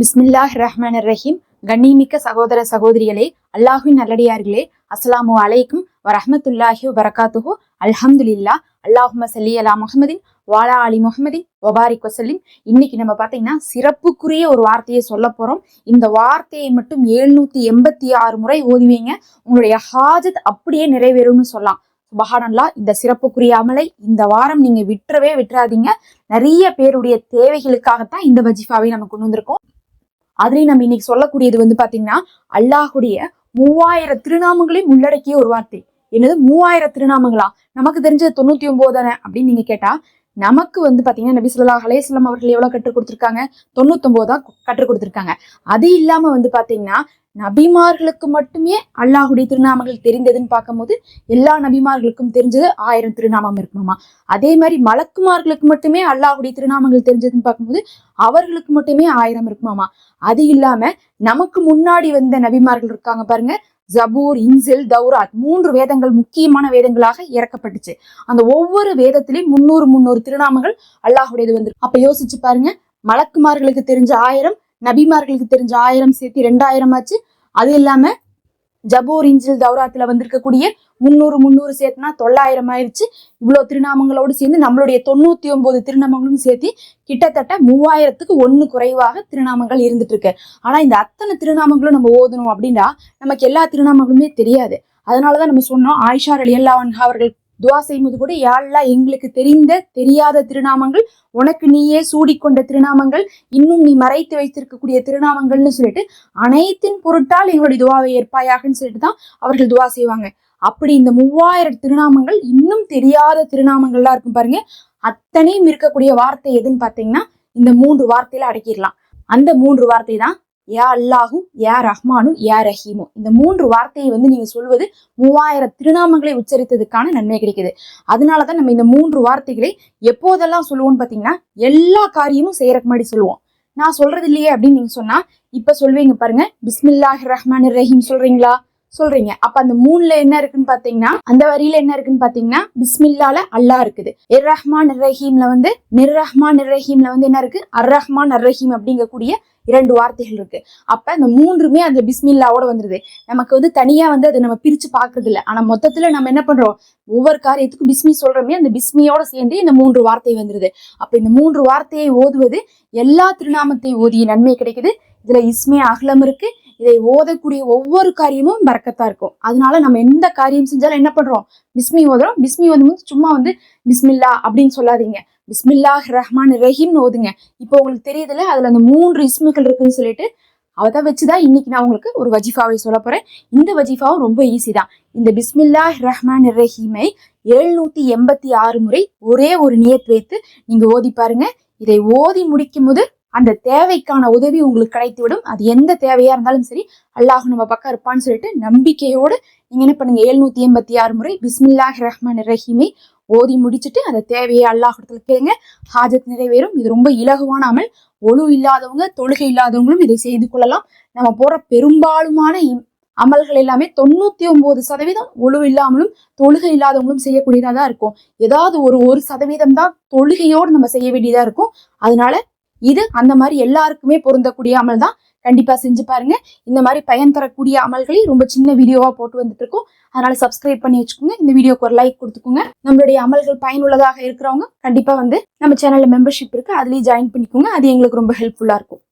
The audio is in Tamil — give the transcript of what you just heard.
பிஸ்மில்லாஹ் ரஹ்மான் ரஹீம் கண்ணிமிக்க சகோதர சகோதரிகளே அல்லாஹுவின் நல்லடியார்களே அஸ்ஸலாமு அலைக்கும் வரஹ்மத்துல்லாஹி வரகாத்துஹு அல்ஹம்துலில்லா அல்லாஹும சல்லி அலா முஹம்மதின் வாலா அலி முகமதின் ஒபாரிக் வசல்லிம் இன்னைக்கு நம்ம பார்த்தீங்கன்னா சிறப்புக்குரிய ஒரு வார்த்தையை சொல்ல போறோம். இந்த வார்த்தையை மட்டும் எழுநூத்தி எண்பத்தி ஆறு முறை ஓதுவீங்க. உங்களுடைய ஹாஜத் அப்படியே நிறைவேறும்னு சொல்லலாம். சுபஹானல்லா இந்த சிறப்புக்குரிய அமலை இந்த வாரம் நீங்க விட்டுறவே விட்டுறாதீங்க. நிறைய பேருடைய தேவைகளுக்காகத்தான் இந்த வஜிஃபாவை நம்ம கொண்டு வந்திருக்கோம். அதுலயும் நம்ம இன்னைக்கு சொல்லக்கூடியது வந்து பாத்தீங்கன்னா அல்லாஹுடைய மூவாயிரம் திருநாமங்களையும் உள்ளடக்கிய ஒரு வார்த்தை. என்னது? மூவாயிரம் திருநாமங்களா? நமக்கு தெரிஞ்சது தொண்ணூத்தி ஒன்பது தானே அப்படின்னு நீங்க கேட்டா நமக்கு வந்து பாத்தீங்கன்னா நபி சொல்லா அலைஹி அவர்கள் எவ்வளவு கற்றுக் கொடுத்துருக்காங்க? தொண்ணூத்தொன்பது தான் கற்றுக் கொடுத்திருக்காங்க. அது இல்லாம வந்து பாத்தீங்கன்னா நபிமார்களுக்கு மட்டுமே அல்லாஹுடைய திருநாமங்கள் தெரிந்ததுன்னு பார்க்கும்போது எல்லா நபிமார்களுக்கும் தெரிஞ்சது ஆயிரம் திருநாமம் இருக்குமாமா. அதே மாதிரி மலக்குமார்களுக்கு மட்டுமே அல்லாஹுடைய திருநாமங்கள் தெரிஞ்சதுன்னு பார்க்கும்போது அவர்களுக்கு மட்டுமே ஆயிரம் இருக்குமாமா. அது இல்லாம நமக்கு முன்னாடி வந்த நபிமார்கள் இருக்காங்க பாருங்க. ஜபூர் இன்சில் தௌராத் மூன்று வேதங்கள் முக்கியமான வேதங்களாக இறக்கப்பட்டுச்சு. அந்த ஒவ்வொரு வேதத்திலையும் முன்னூறு முன்னூறு திருநாமங்கள் அல்லாஹுடையது வந்து அப்ப யோசிச்சு பாருங்க மலக்குமார்களுக்கு தெரிஞ்ச ஆயிரம் நபிமார்களுக்கு தெரிஞ்ச ஆயிரம் சேர்த்து ரெண்டாயிரம் ஆச்சு. அது இல்லாம ஜபூர் இஞ்சில் தௌராத்துல வந்திருக்கக்கூடிய முந்நூறு முந்நூறு சேர்த்துனா தொள்ளாயிரம் ஆயிருச்சு. இவ்வளோ திருநாமங்களோடு சேர்ந்து நம்மளுடைய தொண்ணூத்தி ஒன்பது திருநாமங்களும் சேர்த்து கிட்டத்தட்ட மூவாயிரத்துக்கு ஒன்று குறைவாக திருநாமங்கள் இருந்துட்டு இருக்கு ஆனா இந்த அத்தனை திருநாமங்களும் நம்ம ஓதணும் அப்படின்னா நமக்கு எல்லா திருநாமங்களுமே தெரியாது. அதனாலதான் நம்ம சொன்னோம் ஆயிஷா அலி அல்லாஹ் அவர்கள் துவா செய்யும்போது கூட யாழ்லா எங்களுக்கு தெரிந்த தெரியாத திருநாமங்கள் உனக்கு நீயே சூடிக்கொண்ட திருநாமங்கள் இன்னும் நீ மறைத்து வைத்திருக்கக்கூடிய திருநாமங்கள்னு சொல்லிட்டு அனைத்தின் பொருட்டால் எங்களுடைய துவாவை ஏற்பாயாகன்னு சொல்லிட்டு தான் அவர்கள் துவா செய்வாங்க. அப்படி இந்த மூவாயிரம் திருநாமங்கள் இன்னும் தெரியாத திருநாமங்கள்லாம் இருக்கும் பாருங்க. அத்தனையும் இருக்கக்கூடிய வார்த்தை எதுன்னு பார்த்தீங்கன்னா இந்த மூன்று வார்த்தையில அடக்கிடலாம். அந்த மூன்று வார்த்தை தான் யா அல்லாஹு யா ரஹ்மானு யா ரஹீமு இந்த மூன்று வார்த்தையை வந்து நீங்க சொல்வது மூவாயிரம் திருநாமங்களை உச்சரித்ததுக்கான நன்மை கிடைக்குது. அதனால தான் நம்ம இந்த மூன்று வார்த்தைகளை எப்போதெல்லாம் சொல்லுவோம்னு பார்த்தீங்கன்னா எல்லா காரியமும் செய்யறக்கு முன்னாடி சொல்லுவோம். நான் சொல்றது இல்லையே அப்படின்னு நீங்க சொன்னா இப்ப சொல்வீங்க பாருங்க பிஸ்மில்லாஹ் ரஹ்மான் ரஹீம் சொல்றீங்களா? சொல்றீங்க. அப்ப அந்த மூணுல என்ன இருக்குன்னு பாத்தீங்கன்னா அந்த வரியில என்ன இருக்குன்னு பாத்தீங்கன்னா பிஸ்மில்லால அல்லாஹ் இருக்குது. இர் ரஹ்மான் ரஹீம்ல வந்து நிர் ரஹ்மான் ரஹீம்ல வந்து என்ன இருக்கு? அர் ரஹ்மான் அர் ரஹீம் அப்படிங்கக்கூடிய இரண்டு வார்த்தைகள் இருக்கு. அப்ப இந்த மூன்றுமே அந்த பிஸ்மில்லாவோட வந்துருது. நமக்கு வந்து தனியா வந்து அதை நம்ம பிரிச்சு பாக்குறது இல்லை ஆனா மொத்தத்துல நம்ம என்ன பண்றோம்? ஒவ்வொரு காரியத்துக்கும் பிஸ்மி சொல்றோமே அந்த பிஸ்மியோட சேர்ந்து இந்த மூன்று வார்த்தை வந்துருது. அப்ப இந்த மூன்று வார்த்தையை ஓதுவது எல்லா திருநாமத்தை ஓதிய நன்மை கிடைக்குது. இதுல இஸ்மே அகலம் இருக்கு. இதை ஓதக்கூடிய ஒவ்வொரு காரியமும் பறக்கத்தா இருக்கும். அதனால நம்ம எந்த காரியம் செஞ்சாலும் என்ன பண்றோம்? பிஸ்மி ஓதுறோம். பிஸ்மி வந்து சும்மா வந்து பிஸ்மில்லா அப்படின்னு சொல்லாதீங்க. பிஸ்மில்லாஹ் ரஹ்மான் ரஹீம்னு ஓதுங்க. இப்போ உங்களுக்கு தெரியுதுல அதுல அந்த மூன்று இஸ்முகள் இருக்குன்னு சொல்லிட்டு அதை வச்சுதான் இன்னைக்கு நான் உங்களுக்கு ஒரு வஜிஃபாவை சொல்ல போறேன். இந்த வஜிஃபாவும் ரொம்ப ஈஸி தான். இந்த பிஸ்மில்லாஹ் ரஹ்மான் ரஹீமை எழுநூத்தி எண்பத்தி ஆறு முறை ஒரே ஒரு நியத் வைத்து நீங்க ஓதி பாருங்க. இதை ஓதி முடிக்கும் போது அந்த தேவைக்கான உதவி உங்களுக்கு கிடைத்து விடும் அது எந்த தேவையா இருந்தாலும் சரி அல்லாஹ் நம்ம பக்கம் இருப்பான்னு சொல்லிட்டு நம்பிக்கையோடு நீங்க என்ன பண்ணுங்க? எழுநூத்தி எண்பத்தி ஆறு முறை பிஸ்மில்லாஹ் ரஹ்மான் ரஹீமை ஓதி முடிச்சுட்டு அந்த தேவையை அல்லாஹ் இடத்துல கேளுங்க. ஹாஜத் நிறைவேறும். இது ரொம்ப இலகுவான அமல். ஒழு இல்லாதவங்க தொழுகை இல்லாதவங்களும் இதை செய்து கொள்ளலாம். நம்ம போற பெரும்பாலுமான இம்- அமல்கள் எல்லாமே தொண்ணூத்தி ஒன்பது சதவீதம் ஒழு இல்லாமலும் தொழுகை இல்லாதவங்களும் செய்யக்கூடியதா தான் இருக்கும். ஏதாவது ஒரு ஒரு சதவீதம் தான் தொழுகையோடு நம்ம செய்ய வேண்டியதா இருக்கும். அதனால இது அந்த மாதிரி எல்லாருக்குமே பொருந்தக்கூடிய அமல் தான். கண்டிப்பா செஞ்சு பாருங்க. இந்த மாதிரி பயன் தரக்கூடிய அமல்களை ரொம்ப சின்ன வீடியோவா போட்டு வந்துட்டு இருக்கோம் அதனால சப்ஸ்கிரைப் பண்ணி வச்சுக்கோங்க. இந்த வீடியோக்கு ஒரு லைக் கொடுத்துக்கோங்க. நம்மளுடைய அமல்கள் பயனுள்ளதாக இருக்கிறவங்க கண்டிப்பா வந்து நம்ம சேனல்ல மெம்பர்ஷிப் இருக்கு. அதுலயும் ஜாயின் பண்ணிக்கோங்க. அது எங்களுக்கு ரொம்ப ஹெல்ப்ஃபுல்லா இருக்கும்.